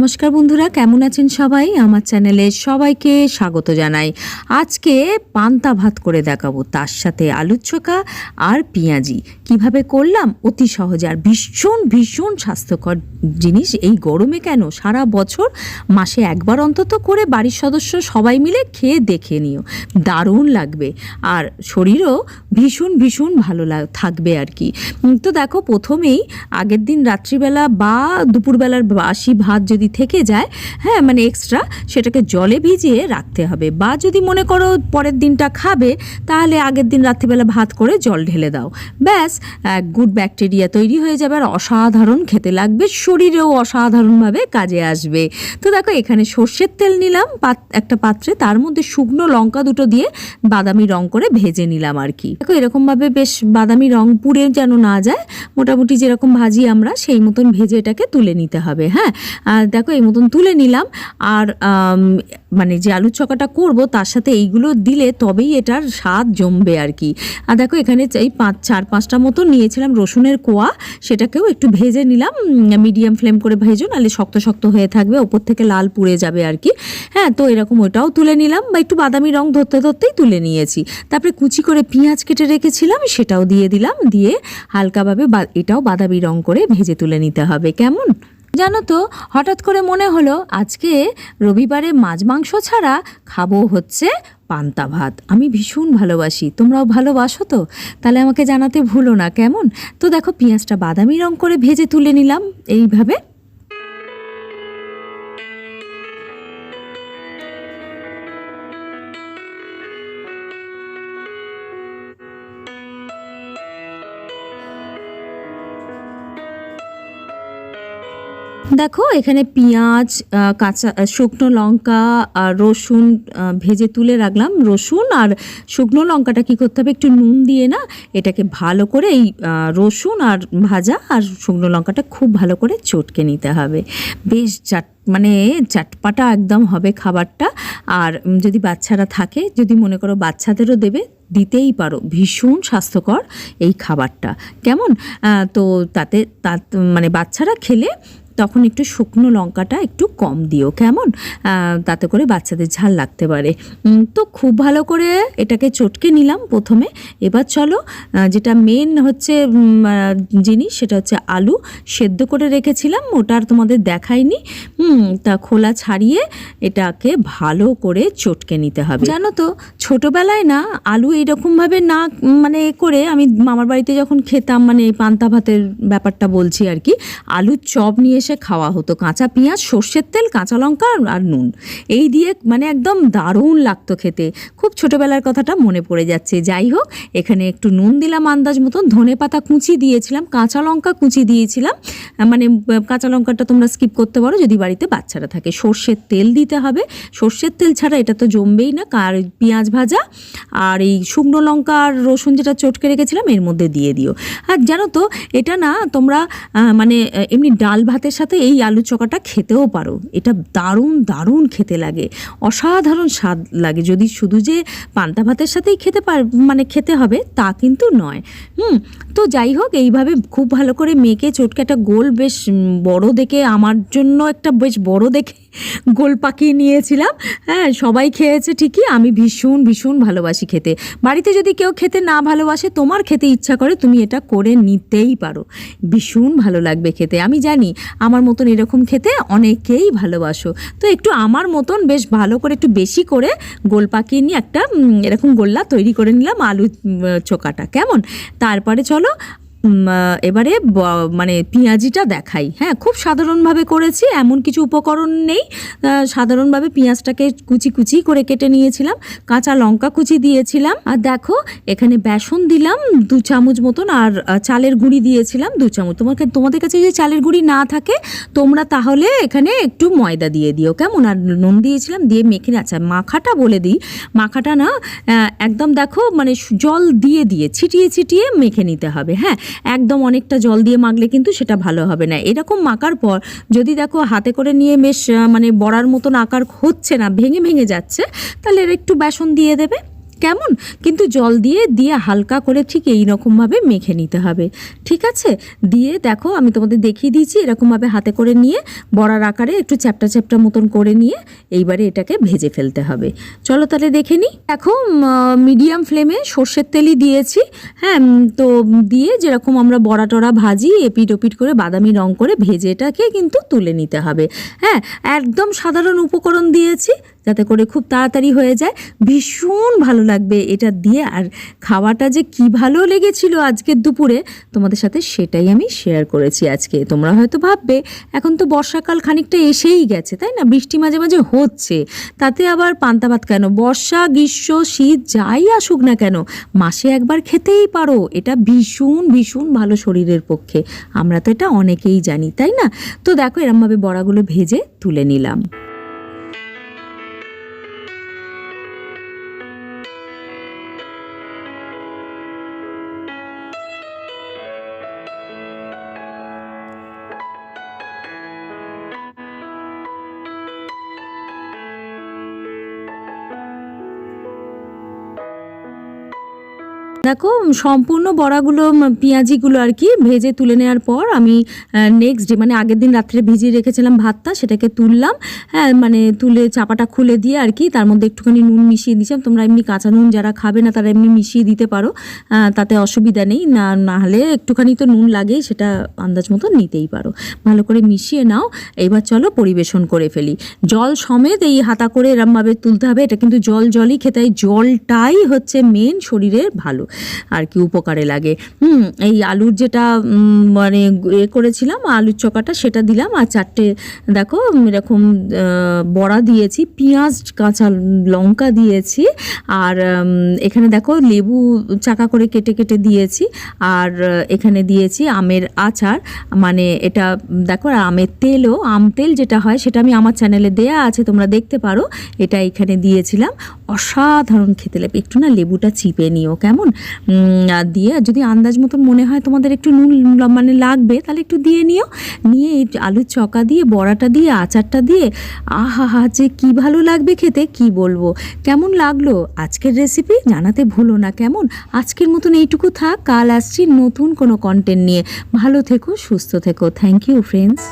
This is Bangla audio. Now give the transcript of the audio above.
নমস্কার বন্ধুরা, কেমন আছেন সবাই? আমার চ্যানেলে সবাইকে স্বাগত জানাই। আজকে পান্তা ভাত করে দেখাবো, তার সাথে আলুর চোখা আর পেঁয়াজি। কীভাবে করলাম? অতি সহজে আর ভীষণ ভীষণ স্বাস্থ্যকর জিনিস। এই গরমে কেন? সারা বছর, মাসে একবার অন্তত করে বাড়ির সদস্য সবাই মিলে খেয়ে দেখে নিও। দারুণ লাগবে। আর শরীরও ভীষণ ভীষণ ভালো থাকবে আর কি। তো দেখো, প্রথমেই আগের দিন রাত্রিবেলা বা দুপুরবেলার বাসি ভাত যদি থেকে যায় হ্যাঁ মানে এক্সট্রা সেটাকে জলে ভিজিয়ে রাখতে হবে। বা যদি মনে করো পরের দিনটা খাবে, তাহলে আগের দিন রাত্রিবেলা ভাত করে জল ঢেলে দাও। ব্যাস গুড ব্যাকটেরিয়া তৈরি হয়ে যাবে আর অসাধারণ খেতে লাগবে, শরীরেও অসাধারণভাবে কাজে আসবে। তো দেখো, এখানে সর্ষের তেল নিলাম একটা পাত্রে, তার মধ্যে শুকনো লঙ্কা দুটো দিয়ে বাদামি রং করে ভেজে নিলাম আর কি। দেখো, এরকমভাবে বেশ বাদামি রং পুড়ে যেন না যায়, মোটামুটি যেরকম ভাজি আমরা, সেই মতন ভেজে এটাকে তুলে নিতে হবে হ্যাঁ। আর দেখো এই মতন তুলে নিলাম। আর মানে যে আলুর চকাটা করব, তার সাথে এইগুলো দিলে তবেই এটার স্বাদ জমবে আর কি। আর দেখো, এখানে এই পাঁচ, চার, পাঁচটা মতো নিয়েছিলাম রসুনের কোয়া। সেটাকেও একটু ভেজে নিলাম। মিডিয়াম ফ্লেম করে ভেজো, নাহলে শক্ত শক্ত হয়ে থাকবে, ওপর থেকে লাল পুড়ে যাবে আর কি। হ্যাঁ তো এরকম ওটাও তুলে নিলাম। বা একটু বাদামি রং ধরতে ধরতেই তুলে নিয়েছি। তারপরে কুচি করে পেঁয়াজ কেটে রেখেছিলাম, সেটাও দিয়ে দিলাম। দিয়ে হালকাভাবে বা- এটাও বাদামি রং করে ভেজে তুলে নিতে হবে। কেমন? জানো তো, হঠাৎ করে মনে হলো আজকে রবিবারে মাছ মাংস ছাড়া খাব হচ্ছে পান্তা ভাত। আমি ভীষণ ভালোবাসি, তোমরাও ভালোবাসো তো? তাহলে আমাকে জানাতে ভুলো না, কেমন? তো দেখো, পেঁয়াজটা বাদামি রং করে ভেজে তুলে নিলাম, এইভাবে। দেখো, এখানে পেঁয়াজ কাঁচা শুকনো লঙ্কা আর রসুন ভেজে তুলে রাখলাম। রসুন আর শুকনো লঙ্কাটা কি করতে হবে? একটু নুন দিয়ে না এটাকে ভালো করে এই রসুন আর ভাজা আর শুকনো লঙ্কাটা খুব ভালো করে চটকে নিতে হবে। বেশ চাট মানে চাটপাটা একদম হবে খাবারটা। আর যদি বাচ্চারা থাকে, যদি মনে করো বাচ্চাদেরও দেবে, দিতেই পারো। ভীষণ স্বাস্থ্যকর এই খাবারটা। কেমন? তো তাতে তা মানে বাচ্চারা খেলে তখন একটু শুকনো লঙ্কাটা একটু কম দিও, কেমন? তাতে করে বাচ্চাদের ঝাল লাগতে পারে। তো খুব ভালো করে এটাকে চটকে নিলাম প্রথমে। এবার চলো যেটা মেন হচ্ছে জিনিস সেটা হচ্ছে আলু। সেদ্ধ করে রেখেছিলাম, ওটা আর তোমাদের দেখাইনি। তা খোলা ছাড়িয়ে এটাকে ভালো করে চটকে নিতে হবে। জানো তো, ছোটোবেলায় না আলু এইরকমভাবে না মানে করে আমি মামার বাড়িতে যখন খেতাম মানে পান্তা ভাতের ব্যাপারটা বলছি আর কি, আলুর চপ নিয়ে এসে খাওয়া হতো। কাঁচা পেঁয়াজ, সর্ষের তেল, কাঁচা লঙ্কা আর নুন। এই দিয়ে মানে একদম দারুণ লাগতো খেতে। খুব ছোটোবেলার কথাটা মনে পড়ে যাচ্ছে। যাই হোক, এখানে একটু নুন দিলাম আন্দাজ মতন। ধনে পাতা কুচি দিয়েছিলাম, কাঁচা লঙ্কা কুচি দিয়েছিলাম। মানে কাঁচা লঙ্কাটা তোমরা স্কিপ করতে পারো যদি বাড়িতে বাচ্চারা থাকে। সর্ষের তেল দিতে হবে। সর্ষের তেল ছাড়া এটা তো জমবেই না। কার পেঁয়াজ ভাজা আর এই শুকনো লঙ্কা আর রসুন যেটা চটকে রেখেছিলাম, এর মধ্যে দিয়ে দিও। আর জানো তো, এটা না তোমরা মানে এমনি ডাল ভাতের সাথে এই আলু চকাটা খেতেও পারো। এটা দারুণ দারুণ খেতে লাগে। অসাধারণ স্বাদ লাগে। যদি শুধু যে পান্তা ভাতের সাথেই খেতে পার মানে খেতে হবে, তা কিন্তু নয়। হুম, তো যাই হোক, এইভাবে খুব ভালো করে মেখে চটকে একটা গোল বেশ বড় দেখে, আমার জন্য একটা বেশ বড় দেখে গোল পাকিয়ে নিয়েছিলাম। হ্যাঁ সবাই খেয়েছে ঠিকই, আমি ভীষণ ভীষণ ভালোবাসি খেতে। বাড়িতে যদি কেউ খেতে না ভালোবাসে, তোমার খেতে ইচ্ছা করে, তুমি এটা করে নিতেই পারো। ভীষণ ভালো লাগবে খেতে। আমি জানি, আমার মতন এরকম খেতে অনেকেই ভালোবাসো। তো একটু আমার মতন বেশ ভালো করে, একটু বেশি করে গোল পাকিয়ে নিয়ে একটা এরকম গোল্লা তৈরি করে নিলাম আলু চোকাটা কেমন? তারপরে চলো এবারে মানে পেঁয়াজিটা দেখাই। হ্যাঁ খুব সাধারণভাবে করেছি, এমন কিছু উপকরণ নেই। সাধারণভাবে পেঁয়াজটাকে কুচি কুচি করে কেটে নিয়েছিলাম, কাঁচা লঙ্কা কুচি দিয়েছিলাম। আর দেখো, এখানে বেসন দিলাম, দু চামচ মতন, আর চালের গুঁড়ি দিয়েছিলাম, দু চামচ। তোমাকে, তোমাদের কাছে যদি চালের গুঁড়ি না থাকে, তোমরা তাহলে এখানে একটু ময়দা দিয়ে দিও, কেমন? আর নুন দিয়েছিলাম, দিয়ে মেখে আচ্ছা মাখাটা বলে দিই, মাখাটা না একদম দেখো মানে জল দিয়ে দিয়ে, ছিটিয়ে ছিটিয়ে মেখে নিতে হবে। হ্যাঁ একদম অনেকটা জল দিয়ে মাখলে কিন্তু সেটা ভালো হবে না। এরকম মাখার পর যদি দেখো হাতে করে নিয়ে মেশ মানে বড়ার মতন আকার হচ্ছে না, ভেঙে ভেঙে যাচ্ছে, তাহলে এর একটু বেসন দিয়ে দেবে। কেমন? কিন্তু জল দিয়ে দিয়ে হালকা করে ঠিক এই রকমভাবে মেখে নিতে হবে। ঠিক আছে? দিয়ে দেখো, আমি তোমাদের দেখিয়ে দিয়েছি, এরকমভাবে হাতে করে নিয়ে, বড়ার আকারে একটু চ্যাপটা চ্যাপটা মতন করে নিয়ে, এইবারে এটাকে ভেজে ফেলতে হবে। চলো তাহলে দেখে নিই। দেখো মিডিয়াম ফ্লেমে সর্ষের তেলই দিয়েছি। হ্যাঁ তো দিয়ে যেরকম আমরা বড়া টড়া ভাজি এপিট ওপিট করে বাদামি রং করে ভেজে এটাকে কিন্তু তুলে নিতে হবে। হ্যাঁ একদম সাধারণ উপকরণ দিয়েছি। যাতে করে খুব তাড়াতাড়ি হয়ে যায়। ভীষণ ভালো লাগবে এটা দিয়ে। আর খাওয়াটা যে কি ভালো লেগেছিল আজকের দুপুরে, তোমাদের সাথে সেটাই আমি শেয়ার করেছি আজকে। তোমরা হয়তো ভাববে, এখন তো বর্ষাকাল খানিকটা এসেই গেছে, তাই না? বৃষ্টি মাঝে মাঝে হচ্ছে। তাতে আবার পান্তা ভাত কেন? বর্ষা, গ্রীষ্ম, শীত, যাই আসুক না কেন, মাসে একবার খেতেই পারো। এটা ভীষণ ভীষণ ভালো শরীরের পক্ষে। আমরা তো এটা অনেকেই জানি, তাই না? তো দেখো, এরমভাবে বড়াগুলো ভেজে তুলে নিলাম। দেখো, সম্পূর্ণ বড়াগুলো পেঁয়াজিগুলো আর কি ভেজে তুলে নেওয়ার পর আমি নেক্সট ডে মানে আগের দিন রাত্রে ভিজিয়ে রেখেছিলাম ভাতটা, সেটাকে তুললাম হ্যাঁ মানে তুলে চাপাটা খুলে দিয়ে আর কি, তার মধ্যে একটুখানি নুন মিশিয়ে দিয়েছিলাম। তোমরা এমনি কাঁচা নুন যারা খাবে না, তারা এমনি মিশিয়ে দিতে পারো তাতে অসুবিধা নেই। না না হলে একটুখানি তো নুন লাগেই সেটা আন্দাজ মতো নিতেই পারো। ভালো করে মিশিয়ে নাও, এবার চলো পরিবেশন করে ফেলি। জল সমেত এই হাতা করে এরমভাবে তুলতে হবে, এটা কিন্তু জল, জলই খেতে জলটাই হচ্ছে মেন শরীরের ভালো। আর কি উপকারে লাগে। হুম, এই আলুর যেটা মানে এ করেছিলাম, আলুর চকাটা, সেটা দিলাম। আর চারটে, দেখো এরকম বড়া দিয়েছি, পেঁয়াজ, কাঁচা লঙ্কা দিয়েছি। আর এখানে দেখো, লেবু চাকা করে কেটে কেটে দিয়েছি। আর, এখানে দিয়েছি আমের আচার। মানে এটা, দেখো আমের তেলও, আম তেল যেটা হয়, সেটা আমি আমার চ্যানেলে দেয়া আছে, তোমরা দেখতে পারো। এটা এখানে দিয়েছিলাম। অসাধারণ খেতে লাগবে একটু না লেবুটা চিপে নিও, কেমন? দিয়ে যদি আন্দাজ মতন মনে হয় তোমাদের একটু নুন মানে লাগবে, তাহলে একটু দিয়ে নিও। নিয়ে এই আলুর চকা দিয়ে, বড়াটা দিয়ে, আচারটা দিয়ে, আহা হা, যে কি ভালো লাগবে খেতে, কি বলব? কেমন লাগল আজকের রেসিপি জানাতে ভুলো না, কেমন? আজকের মতন এইটুকু থাক, কাল আসছি নতুন কোনো কন্টেন্ট নিয়ে। ভালো থেকো, সুস্থ থেকো। Thank you friends